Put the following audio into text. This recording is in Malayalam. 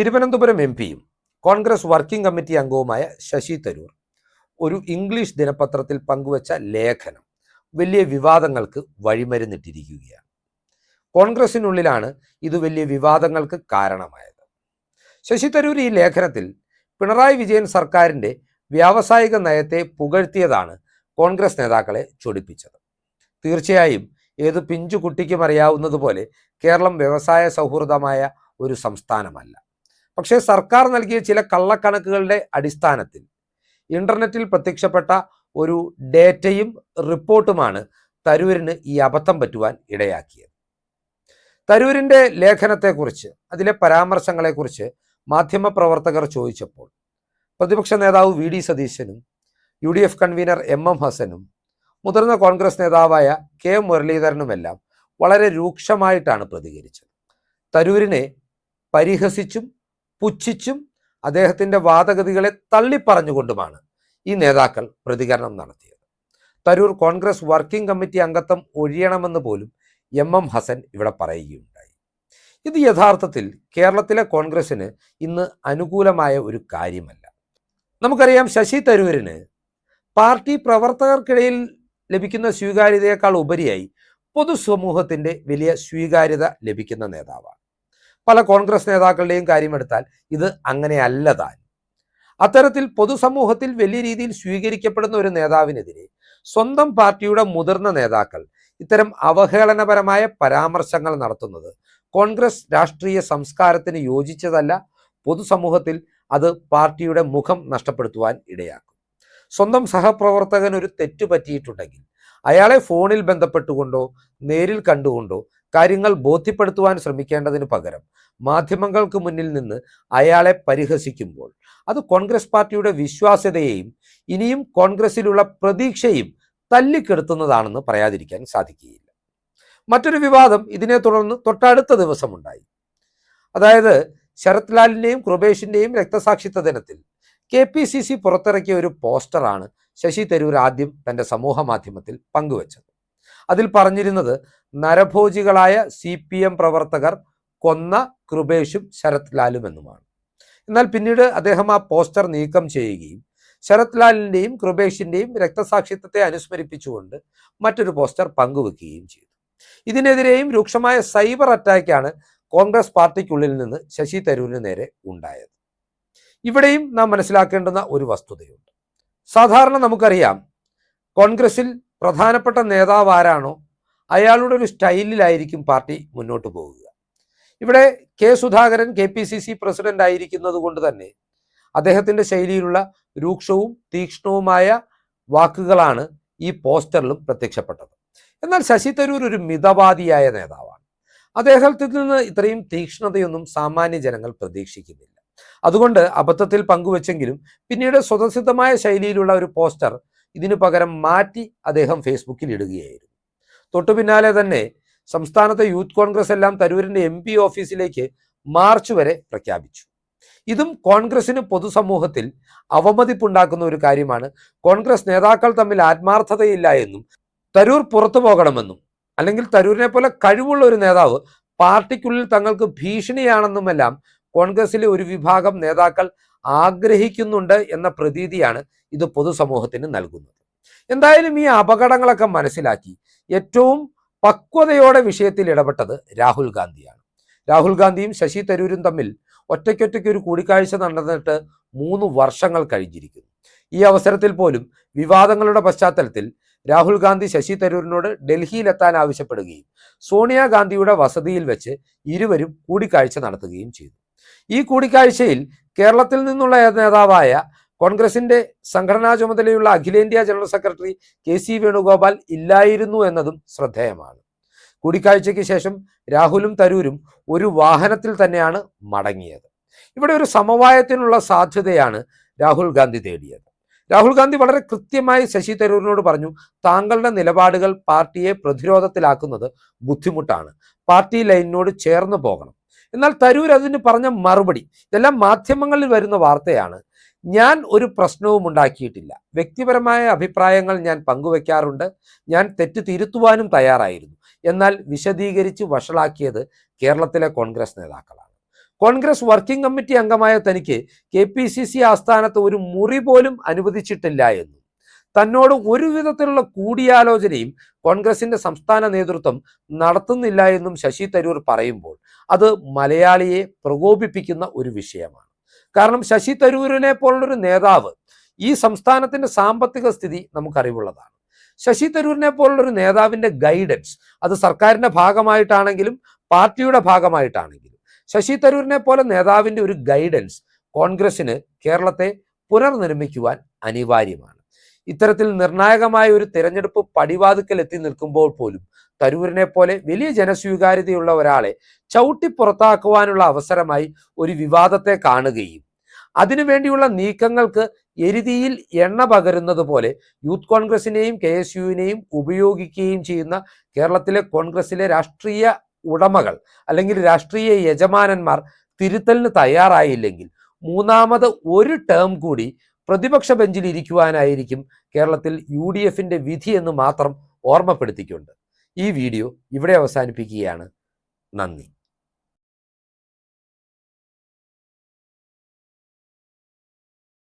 തിരുവനന്തപുരം എം പിയും കോൺഗ്രസ് വർക്കിംഗ് കമ്മിറ്റി അംഗവുമായ ശശി തരൂർ ഒരു ഇംഗ്ലീഷ് ദിനപത്രത്തിൽ പങ്കുവച്ച ലേഖനം വലിയ വിവാദങ്ങൾക്ക് വഴിമരുന്നിട്ടിരിക്കുകയാണ്. കോൺഗ്രസിനുള്ളിലാണ് ഇത് വലിയ വിവാദങ്ങൾക്ക് കാരണമായത്. ശശി തരൂർ ഈ ലേഖനത്തിൽ പിണറായി വിജയൻ സർക്കാരിന്റെ വ്യാവസായിക നയത്തെ പുകഴ്ത്തിയതാണ് കോൺഗ്രസ് നേതാക്കളെ ചൊടിപ്പിച്ചത്. തീർച്ചയായും ഏത് പിഞ്ചു കുട്ടിക്കും അറിയാവുന്നതുപോലെ കേരളം വ്യവസായ സൗഹൃദമായ ഒരു സംസ്ഥാനമല്ല. പക്ഷേ സർക്കാർ നൽകിയ ചില കള്ളക്കണക്കുകളുടെ അടിസ്ഥാനത്തിൽ ഇന്റർനെറ്റിൽ പ്രത്യക്ഷപ്പെട്ട ഒരു ഡേറ്റയും റിപ്പോർട്ടുമാണ് തരൂരിന് ഈ അബദ്ധം പറ്റുവാൻ ഇടയാക്കിയത്. തരൂരിന്റെ ലേഖനത്തെക്കുറിച്ച് അതിലെ പരാമർശങ്ങളെക്കുറിച്ച് മാധ്യമപ്രവർത്തകർ ചോദിച്ചപ്പോൾ പ്രതിപക്ഷ നേതാവ് വി. ഡി. സതീശനും U. D. F. Convener M. M. ഹസനും മുതിർന്ന കോൺഗ്രസ് നേതാവായ കെ. മുരളീധരനുമെല്ലാം വളരെ രൂക്ഷമായിട്ടാണ് പ്രതികരിച്ചത്. തരൂരിനെ പരിഹസിച്ചും പുച്ഛിച്ചും അദ്ദേഹത്തിന്റെ വാദഗതികളെ തള്ളിപ്പറഞ്ഞുകൊണ്ടുമാണ് ഈ നേതാക്കൾ പ്രതികരണം നടത്തിയത്. തരൂർ കോൺഗ്രസ് വർക്കിംഗ് കമ്മിറ്റി അംഗത്വം ഒഴിയണമെന്ന് പോലും എം എം ഹസൻ ഇവിടെ പറയുകയുണ്ടായി. ഇത് യഥാർത്ഥത്തിൽ കേരളത്തിലെ കോൺഗ്രസ്സിന് ഇന്ന് അനുകൂലമായ ഒരു കാര്യമല്ല. നമുക്കറിയാം ശശി തരൂരിന് പാർട്ടി പ്രവർത്തകർക്കിടയിൽ ലഭിക്കുന്ന സ്വീകാര്യതയേക്കാൾ ഉപരിയായി പൊതുസമൂഹത്തിന്റെ വലിയ സ്വീകാര്യത ലഭിക്കുന്ന നേതാവാണ്. പല കോൺഗ്രസ് നേതാക്കളുടെയും കാര്യമെടുത്താൽ ഇത് അങ്ങനെയല്ല താൻ അത്തരത്തിൽ പൊതുസമൂഹത്തിൽ വലിയ രീതിയിൽ സ്വീകരിക്കപ്പെടുന്ന ഒരു നേതാവിനെതിരെ സ്വന്തം പാർട്ടിയുടെ മുതിർന്ന നേതാക്കൾ ഇത്തരം അവഹേളനപരമായ പരാമർശങ്ങൾ നടത്തുന്നത് കോൺഗ്രസ് രാഷ്ട്രീയ സംസ്കാരത്തിന് യോജിച്ചതല്ല പൊതുസമൂഹത്തിൽ അത് പാർട്ടിയുടെ മുഖം നഷ്ടപ്പെടുത്തുവാൻ ഇടയാക്കും. സ്വന്തം സഹപ്രവർത്തകൻ ഒരു തെറ്റ് പറ്റിയിട്ടുണ്ടെങ്കിൽ അയാളെ ഫോണിൽ ബന്ധപ്പെട്ടുകൊണ്ടോ നേരിൽ കണ്ടുകൊണ്ടോ കാര്യങ്ങൾ ബോധ്യപ്പെടുത്തുവാൻ ശ്രമിക്കേണ്ടതിന് പകരം മാധ്യമങ്ങൾക്ക് മുന്നിൽ നിന്ന് അയാളെ പരിഹസിക്കുമ്പോൾ അത് കോൺഗ്രസ് പാർട്ടിയുടെ വിശ്വാസ്യതയെയും ഇനിയും കോൺഗ്രസിലുള്ള പ്രതീക്ഷയും തല്ലിക്കെടുത്തുന്നതാണെന്ന് പറയാതിരിക്കാൻ സാധിക്കുകയില്ല. മറ്റൊരു വിവാദം ഇതിനെ തുടർന്ന് തൊട്ടടുത്ത ദിവസമുണ്ടായി. അതായത് ശരത് ലാലിന്റെയും കൃപേഷിന്റെയും രക്തസാക്ഷിത്വ ദിനത്തിൽ കെ പി സി സി പുറത്തിറക്കിയ ഒരു പോസ്റ്ററാണ് ശശി തരൂർ ആദ്യം തന്റെ സമൂഹ മാധ്യമത്തിൽ പങ്കുവച്ചത്. അതിൽ പറഞ്ഞിരുന്നത് നരഭോജികളായ സി പി എം പ്രവർത്തകർ കൊന്ന കൃപേഷും ശരത് ലാലും എന്നുമാണ്. എന്നാൽ പിന്നീട് അദ്ദേഹം ആ പോസ്റ്റർ നീക്കം ചെയ്യുകയും ശരത് ലാലിന്റെയും കൃപേഷിന്റെയും രക്തസാക്ഷിത്വത്തെ അനുസ്മരിപ്പിച്ചുകൊണ്ട് മറ്റൊരു പോസ്റ്റർ പങ്കുവെക്കുകയും ചെയ്തു. ഇതിനെതിരെയും രൂക്ഷമായ സൈബർ അറ്റാക്കാണ് കോൺഗ്രസ് പാർട്ടിക്കുള്ളിൽ നിന്ന് ശശി തരൂരിന് നേരെ ഉണ്ടായത്. ഇവിടെയും നാം മനസ്സിലാക്കേണ്ടുന്ന ഒരു വസ്തുതയുണ്ട്. സാധാരണ നമുക്കറിയാം കോൺഗ്രസിൽ പ്രധാനപ്പെട്ട നേതാവ് ആരാണോ അയാളുടെ ഒരു സ്റ്റൈലിലായിരിക്കും പാർട്ടി മുന്നോട്ട് പോകുക ഇവിടെ K Sudhakaran K P C C president ആയിരിക്കുന്നത് കൊണ്ട് തന്നെ അദ്ദേഹത്തിന്റെ ശൈലിയിലുള്ള രൂക്ഷവും തീക്ഷ്ണവുമായ വാക്കുകളാണ് ഈ പോസ്റ്ററിലും പ്രത്യക്ഷപ്പെട്ടത്. എന്നാൽ ശശി തരൂർ ഒരു മിതവാദിയായ നേതാവാണ്. അദ്ദേഹത്തിൽ നിന്ന് ഇത്രയും തീക്ഷ്ണതയൊന്നും സാമാന്യ ജനങ്ങൾ പ്രതീക്ഷിക്കുന്നില്ല. അതുകൊണ്ട് അബദ്ധത്തിൽ പങ്കുവച്ചെങ്കിലും പിന്നീട് സ്വതസിദ്ധമായ ശൈലിയിലുള്ള ഒരു പോസ്റ്റർ ഇതിനു പകരം മാറ്റി അദ്ദേഹം ഫേസ്ബുക്കിൽ ഇടുകയായിരുന്നു. തൊട്ടു പിന്നാലെ തന്നെ സംസ്ഥാനത്തെ യൂത്ത് കോൺഗ്രസ് എല്ലാം തരൂരിന്റെ എം പി ഓഫീസിലേക്ക് മാർച്ച് വരെ പ്രഖ്യാപിച്ചു. ഇതും കോൺഗ്രസിന് പൊതുസമൂഹത്തിൽ അവമതിപ്പുണ്ടാക്കുന്ന ഒരു കാര്യമാണ്. കോൺഗ്രസ് നേതാക്കൾ തമ്മിൽ ആത്മാർത്ഥതയില്ല എന്നും തരൂർ പുറത്തു പോകണമെന്നും അല്ലെങ്കിൽ തരൂരിനെ പോലെ കഴിവുള്ള ഒരു നേതാവ് പാർട്ടിക്കുള്ളിൽ തങ്ങൾക്ക് ഭീഷണിയാണെന്നുമെല്ലാം കോൺഗ്രസിലെ ഒരു വിഭാഗം നേതാക്കൾ ആഗ്രഹിക്കുന്നുണ്ട് എന്ന പ്രതീതിയാണ് ഇത് പൊതുസമൂഹത്തിന് നൽകുന്നത്. എന്തായാലും ഈ അപകടങ്ങളൊക്കെ മനസ്സിലാക്കി ഏറ്റവും പക്വതയോടെ വിഷയത്തിൽ ഇടപെട്ടത് രാഹുൽ ഗാന്ധിയാണ്. രാഹുൽ ഗാന്ധിയും ശശി തരൂരും തമ്മിൽ ഒറ്റയ്ക്കൊറ്റയ്ക്ക് ഒരു കൂടിക്കാഴ്ച നടന്നിട്ട് മൂന്ന് വർഷങ്ങൾ കഴിഞ്ഞിരിക്കുന്നു. ഈ അവസരത്തിൽ പോലും വിവാദങ്ങളുടെ പശ്ചാത്തലത്തിൽ രാഹുൽ ഗാന്ധി ശശി തരൂരിനോട് ഡൽഹിയിലെത്താൻ ആവശ്യപ്പെടുകയും സോണിയാഗാന്ധിയുടെ വസതിയിൽ വെച്ച് ഇരുവരും കൂടിക്കാഴ്ച നടത്തുകയും ചെയ്തു. ഈ കൂടിക്കാഴ്ചയിൽ കേരളത്തിൽ നിന്നുള്ള നേതാവായ കോൺഗ്രസിന്റെ സംഘടനാ ചുമതലയുള്ള അഖിലേന്ത്യാ general secretary K C Venugopal ഇല്ലായിരുന്നു എന്നതും ശ്രദ്ധേയമാണ്. കൂടിക്കാഴ്ചയ്ക്ക് ശേഷം രാഹുലും തരൂരും ഒരു വാഹനത്തിൽ തന്നെയാണ് മടങ്ങിയത്. ഇവിടെ ഒരു സമവായത്തിനുള്ള സാധ്യതയാണ് രാഹുൽ ഗാന്ധി തേടിയത്. രാഹുൽ ഗാന്ധി വളരെ കൃത്യമായി ശശി തരൂരിനോട് പറഞ്ഞു താങ്കളുടെ നിലപാടുകൾ പാർട്ടിയെ പ്രതിരോധത്തിലാക്കുന്നത് ബുദ്ധിമുട്ടാണ്. പാർട്ടി ലൈനിനോട് ചേർന്ന് പോകണം. എന്നാൽ തരൂർ അതിന് പറഞ്ഞ മറുപടി ഇതെല്ലാം മാധ്യമങ്ങളിൽ വരുന്ന വാർത്തയാണ്. ഞാൻ ഒരു പ്രശ്നവും ഉണ്ടാക്കിയിട്ടില്ല. വ്യക്തിപരമായ അഭിപ്രായങ്ങൾ ഞാൻ പങ്കുവെക്കാറുണ്ട്. ഞാൻ തെറ്റ് തിരുത്തുവാനും തയ്യാറായിരുന്നു. എന്നാൽ വിശദീകരിച്ച് വഷളാക്കിയത് കേരളത്തിലെ കോൺഗ്രസ് നേതാക്കളാണ്. കോൺഗ്രസ് വർക്കിംഗ് കമ്മിറ്റി അംഗമായ തനിക്ക് കെ പി സി സി ആസ്ഥാനത്ത് ഒരു മുറി പോലും അനുവദിച്ചിട്ടില്ല എന്നും തന്നോട് ഒരു വിധത്തിലുള്ള കൂടിയാലോചനയും കോൺഗ്രസിന്റെ സംസ്ഥാന നേതൃത്വം നടത്തുന്നില്ല എന്നും ശശി തരൂർ പറയുമ്പോൾ അത് മലയാളിയെ പ്രകോപിപ്പിക്കുന്ന ഒരു വിഷയമാണ്. കാരണം ശശി തരൂരിനെ പോലുള്ളൊരു നേതാവ് ഈ സംസ്ഥാനത്തിന്റെ സാമ്പത്തിക സ്ഥിതി നമുക്കറിവുള്ളതാണ്. ശശി തരൂരിനെ പോലുള്ളൊരു നേതാവിന്റെ ഗൈഡൻസ് അത് സർക്കാരിന്റെ ഭാഗമായിട്ടാണെങ്കിലും പാർട്ടിയുടെ ഭാഗമായിട്ടാണെങ്കിലും ശശി തരൂരിനെ പോലെ നേതാവിന്റെ ഒരു ഗൈഡൻസ് കോൺഗ്രസിന് കേരളത്തെ പുനർനിർമ്മിക്കുവാൻ അനിവാര്യമാണ്. ഇത്തരത്തിൽ നിർണായകമായ ഒരു തിരഞ്ഞെടുപ്പ് പടിവാതുക്കൽ എത്തി നിൽക്കുമ്പോൾ പോലും തരൂരിനെ പോലെ വലിയ ജനസ്വീകാര്യതയുള്ള ഒരാളെ ചവിട്ടി പുറത്താക്കുവാനുള്ള അവസരമായി ഒരു വിവാദത്തെ കാണുകയും അതിനുവേണ്ടിയുള്ള നീക്കങ്ങൾക്ക് എരുതിയിൽ എണ്ണ പകരുന്നത് പോലെ യൂത്ത് കോൺഗ്രസിനെയും കെ എസ് യുവിനെയും ഉപയോഗിക്കുകയും ചെയ്യുന്ന കേരളത്തിലെ കോൺഗ്രസിലെ രാഷ്ട്രീയ ഉടമകൾ അല്ലെങ്കിൽ രാഷ്ട്രീയ യജമാനന്മാർ തിരുത്തലിന് തയ്യാറായില്ലെങ്കിൽ മൂന്നാമത് ഒരു ടേം കൂടി പ്രതിപക്ഷ ബെഞ്ചിൽ ഇരിക്കുവാനായിരിക്കും കേരളത്തിൽ യു ഡി എഫിന്റെ വിധി എന്ന് മാത്രം ഓർമ്മപ്പെടുത്തിക്കൊണ്ട് ഈ വീഡിയോ ഇവിടെ അവസാനിപ്പിക്കുകയാണ്. നന്ദി.